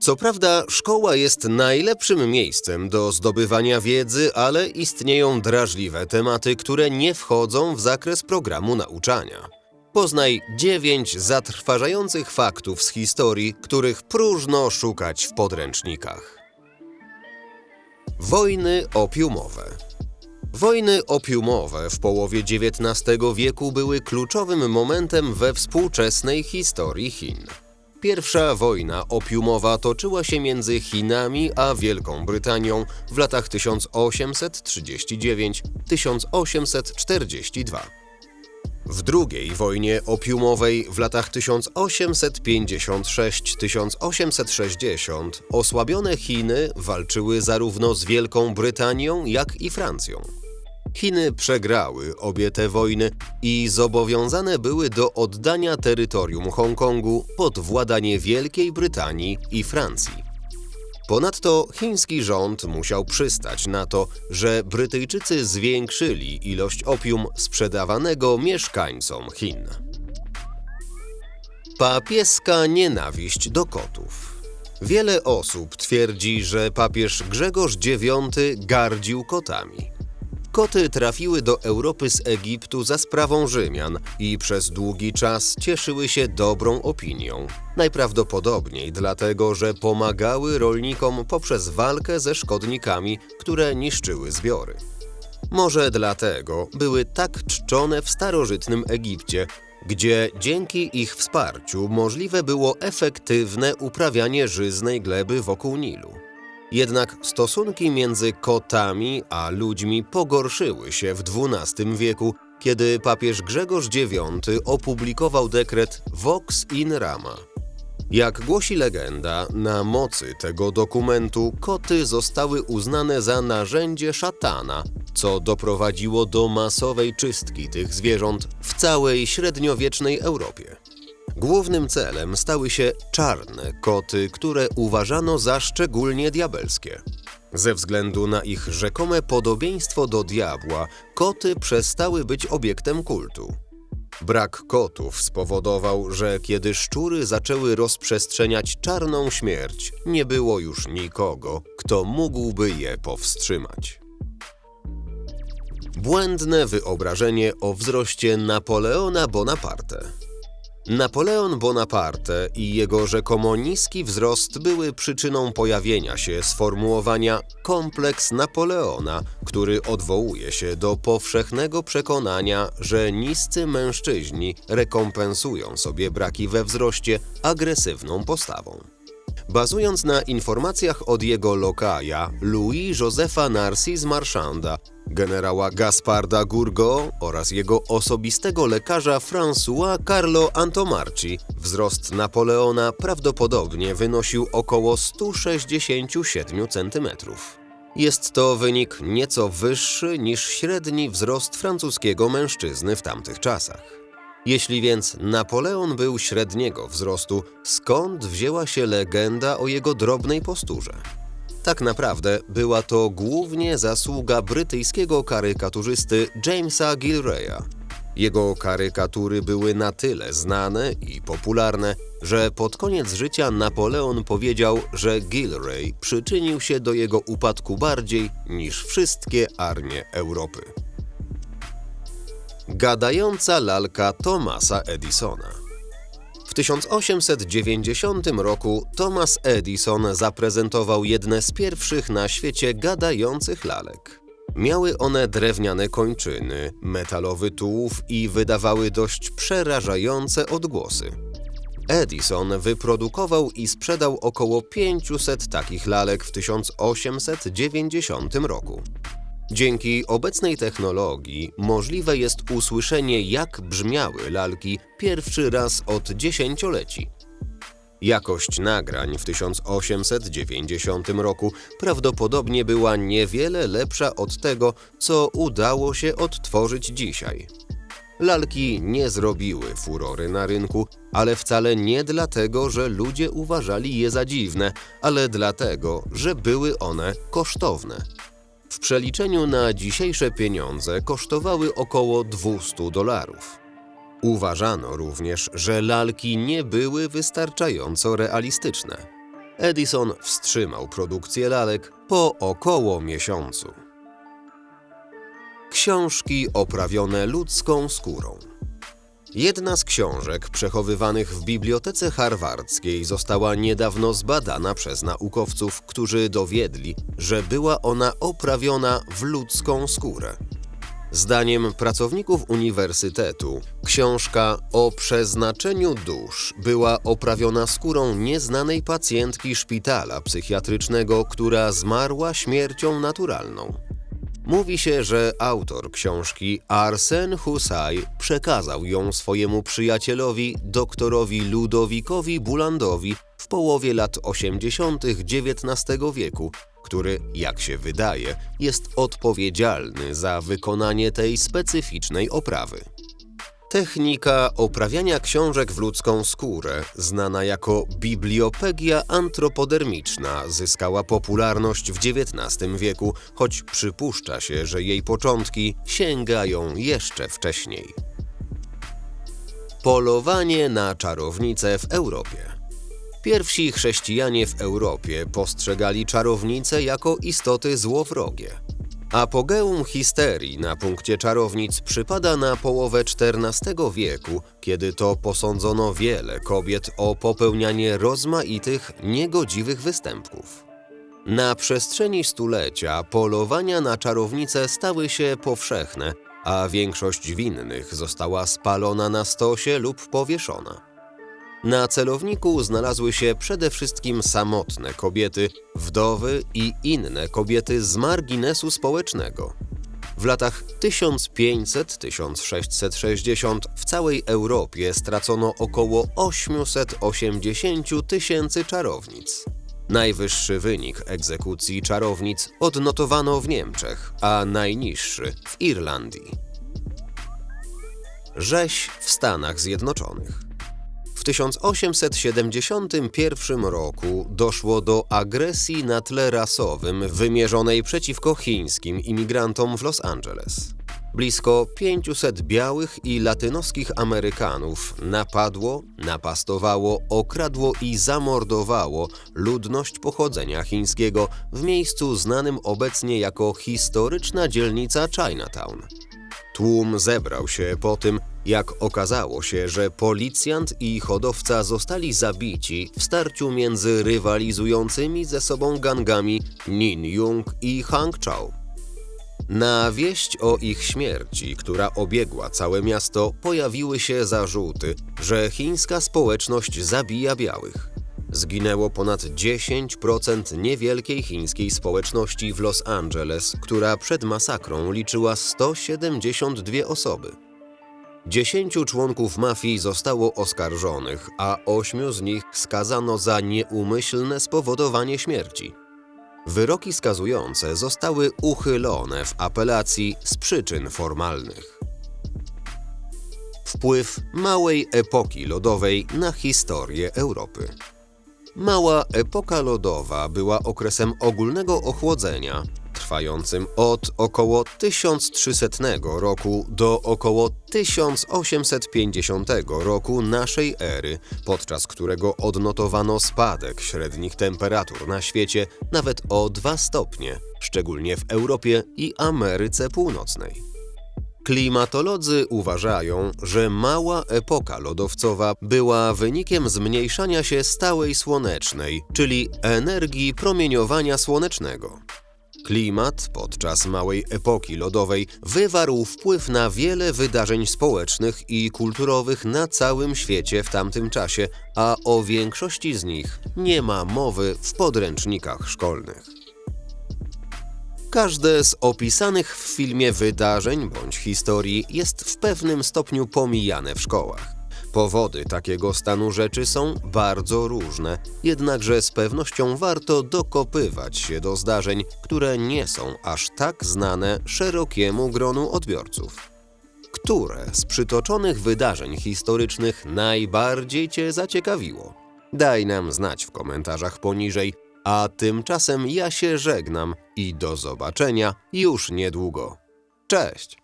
Co prawda, szkoła jest najlepszym miejscem do zdobywania wiedzy, ale istnieją drażliwe tematy, które nie wchodzą w zakres programu nauczania. Poznaj dziewięć zatrważających faktów z historii, których próżno szukać w podręcznikach. Wojny opiumowe. Wojny opiumowe w połowie XIX wieku były kluczowym momentem we współczesnej historii Chin. Pierwsza wojna opiumowa toczyła się między Chinami a Wielką Brytanią w latach 1839-1842. W drugiej wojnie opiumowej w latach 1856-1860 osłabione Chiny walczyły zarówno z Wielką Brytanią, jak i Francją. Chiny przegrały obie te wojny i zobowiązane były do oddania terytorium Hongkongu pod władanie Wielkiej Brytanii i Francji. Ponadto chiński rząd musiał przystać na to, że Brytyjczycy zwiększyli ilość opium sprzedawanego mieszkańcom Chin. Papieska nienawiść do kotów. Wiele osób twierdzi, że papież Grzegorz IX gardził kotami. Koty trafiły do Europy z Egiptu za sprawą Rzymian i przez długi czas cieszyły się dobrą opinią. Najprawdopodobniej dlatego, że pomagały rolnikom poprzez walkę ze szkodnikami, które niszczyły zbiory. Może dlatego były tak czczone w starożytnym Egipcie, gdzie dzięki ich wsparciu możliwe było efektywne uprawianie żyznej gleby wokół Nilu. Jednak stosunki między kotami a ludźmi pogorszyły się w XII wieku, kiedy papież Grzegorz IX opublikował dekret Vox in Rama. Jak głosi legenda, na mocy tego dokumentu koty zostały uznane za narzędzie szatana, co doprowadziło do masowej czystki tych zwierząt w całej średniowiecznej Europie. Głównym celem stały się czarne koty, które uważano za szczególnie diabelskie. Ze względu na ich rzekome podobieństwo do diabła, koty przestały być obiektem kultu. Brak kotów spowodował, że kiedy szczury zaczęły rozprzestrzeniać czarną śmierć, nie było już nikogo, kto mógłby je powstrzymać. Błędne wyobrażenie o wzroście Napoleona Bonaparte. Napoleon Bonaparte i jego rzekomo niski wzrost były przyczyną pojawienia się sformułowania kompleks Napoleona, który odwołuje się do powszechnego przekonania, że niscy mężczyźni rekompensują sobie braki we wzroście agresywną postawą. Bazując na informacjach od jego lokaja Louis Josepha Narcisse Marchanda, generała Gasparda Gourgo oraz jego osobistego lekarza François Carlo Antomarci, wzrost Napoleona prawdopodobnie wynosił około 167 cm. Jest to wynik nieco wyższy niż średni wzrost francuskiego mężczyzny w tamtych czasach. Jeśli więc Napoleon był średniego wzrostu, skąd wzięła się legenda o jego drobnej posturze? Tak naprawdę była to głównie zasługa brytyjskiego karykaturzysty Jamesa Gilreya. Jego karykatury były na tyle znane i popularne, że pod koniec życia Napoleon powiedział, że Gilray przyczynił się do jego upadku bardziej niż wszystkie armie Europy. Gadająca lalka Thomasa Edisona. W 1890 roku Thomas Edison zaprezentował jedne z pierwszych na świecie gadających lalek. Miały one drewniane kończyny, metalowy tułów i wydawały dość przerażające odgłosy. Edison wyprodukował i sprzedał około 500 takich lalek w 1890 roku. Dzięki obecnej technologii możliwe jest usłyszenie, jak brzmiały lalki pierwszy raz od dziesięcioleci. Jakość nagrań w 1890 roku prawdopodobnie była niewiele lepsza od tego, co udało się odtworzyć dzisiaj. Lalki nie zrobiły furory na rynku, ale wcale nie dlatego, że ludzie uważali je za dziwne, ale dlatego, że były one kosztowne. W przeliczeniu na dzisiejsze pieniądze kosztowały około 200 dolarów. Uważano również, że lalki nie były wystarczająco realistyczne. Edison wstrzymał produkcję lalek po około miesiącu. Książki oprawione ludzką skórą. Jedna z książek przechowywanych w Bibliotece Harvardzkiej została niedawno zbadana przez naukowców, którzy dowiedli, że była ona oprawiona w ludzką skórę. Zdaniem pracowników uniwersytetu, książka o przeznaczeniu dusz była oprawiona skórą nieznanej pacjentki szpitala psychiatrycznego, która zmarła śmiercią naturalną. Mówi się, że autor książki Arsen Husay przekazał ją swojemu przyjacielowi, doktorowi Ludowikowi Bulandowi w połowie lat 80. XIX wieku, który, jak się wydaje, jest odpowiedzialny za wykonanie tej specyficznej oprawy. Technika oprawiania książek w ludzką skórę, znana jako bibliopegia antropodermiczna, zyskała popularność w XIX wieku, choć przypuszcza się, że jej początki sięgają jeszcze wcześniej. Polowanie na czarownice w Europie. Pierwsi chrześcijanie w Europie postrzegali czarownice jako istoty złowrogie. Apogeum histerii na punkcie czarownic przypada na połowę XIV wieku, kiedy to posądzono wiele kobiet o popełnianie rozmaitych, niegodziwych występków. Na przestrzeni stulecia polowania na czarownice stały się powszechne, a większość winnych została spalona na stosie lub powieszona. Na celowniku znalazły się przede wszystkim samotne kobiety, wdowy i inne kobiety z marginesu społecznego. W latach 1500-1660 w całej Europie stracono około 880 tysięcy czarownic. Najwyższy wynik egzekucji czarownic odnotowano w Niemczech, a najniższy w Irlandii. Rzeź w Stanach Zjednoczonych. W 1871 roku doszło do agresji na tle rasowym wymierzonej przeciwko chińskim imigrantom w Los Angeles. Blisko 500 białych i latynoskich Amerykanów napadło, napastowało, okradło i zamordowało ludność pochodzenia chińskiego w miejscu znanym obecnie jako historyczna dzielnica Chinatown. Tłum zebrał się po tym, jak okazało się, że policjant i hodowca zostali zabici w starciu między rywalizującymi ze sobą gangami Nin Jung i Hang Chao. Na wieść o ich śmierci, która obiegła całe miasto, pojawiły się zarzuty, że chińska społeczność zabija białych. Zginęło ponad 10% niewielkiej chińskiej społeczności w Los Angeles, która przed masakrą liczyła 172 osoby. Dziesięciu członków mafii zostało oskarżonych, a ośmiu z nich skazano za nieumyślne spowodowanie śmierci. Wyroki skazujące zostały uchylone w apelacji z przyczyn formalnych. Wpływ małej epoki lodowej na historię Europy. Mała epoka lodowa była okresem ogólnego ochłodzenia, trwającym od około 1300 roku do około 1850 roku naszej ery, podczas którego odnotowano spadek średnich temperatur na świecie nawet o 2 stopnie, szczególnie w Europie i Ameryce Północnej. Klimatolodzy uważają, że mała epoka lodowcowa była wynikiem zmniejszania się stałej słonecznej, czyli energii promieniowania słonecznego. Klimat podczas małej epoki lodowej wywarł wpływ na wiele wydarzeń społecznych i kulturowych na całym świecie w tamtym czasie, a o większości z nich nie ma mowy w podręcznikach szkolnych. Każde z opisanych w filmie wydarzeń bądź historii jest w pewnym stopniu pomijane w szkołach. Powody takiego stanu rzeczy są bardzo różne, jednakże z pewnością warto dokopywać się do zdarzeń, które nie są aż tak znane szerokiemu gronu odbiorców. Które z przytoczonych wydarzeń historycznych najbardziej Cię zaciekawiło? Daj nam znać w komentarzach poniżej, a tymczasem ja się żegnam i do zobaczenia już niedługo. Cześć!